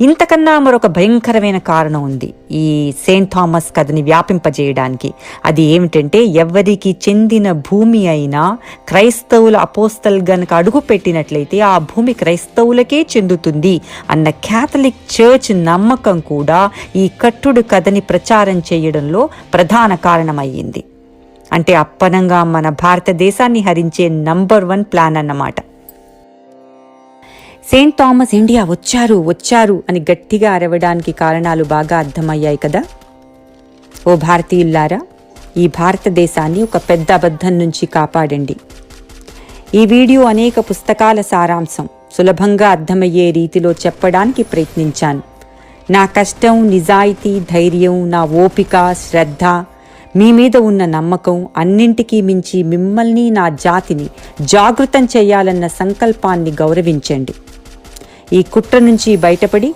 ఇంతకన్నా మరొక భయంకరమైన కారణం ఉంది. ఈ సెయింట్ థామస్ కథని వ్యాపింపజేయడానికి. అది ఏమిటంటే ఎవరికి చెందిన భూమి అయినా క్రైస్తవుల అపోస్తల్ గనక అడుగు పెట్టినట్లయితే ఆ భూమి క్రైస్తవులకే చెందుతుంది అన్న క్యాథలిక్ చర్చ్ నమ్మకం కూడా ఈ కట్టుడు కథని ప్రచారం చేయడంలో ప్రధాన కారణమయ్యింది. అంటే అప్పనంగా మన భారతదేశాన్ని హరించే నంబర్ వన్ ప్లాన్ అన్నమాట. సెయింట్ థామస్ ఇండియా వచ్చారు వచ్చారు అని గట్టిగా అరవడానికి కారణాలు బాగా అర్థమయ్యాయి కదా? ఓ భారతీయుల్లారా ఈ భారతదేశాన్ని ఒక పెద్ద అబద్ధం నుంచి కాపాడండి. ఈ వీడియో అనేక పుస్తకాల సారాంశం సులభంగా అర్థమయ్యే రీతిలో చెప్పడానికి ప్రయత్నించాను. నా కష్టం నిజాయితీ ధైర్యం నా ఓపిక శ్రద్ధ మీ మీద ఉన్న నమ్మకం అన్నింటికీ మించి మిమ్మల్ని నా జాతిని జాగృతం చేయాలన్న సంకల్పాన్ని గౌరవించండి. ఈ కుట్ర నుంచి బయటపడి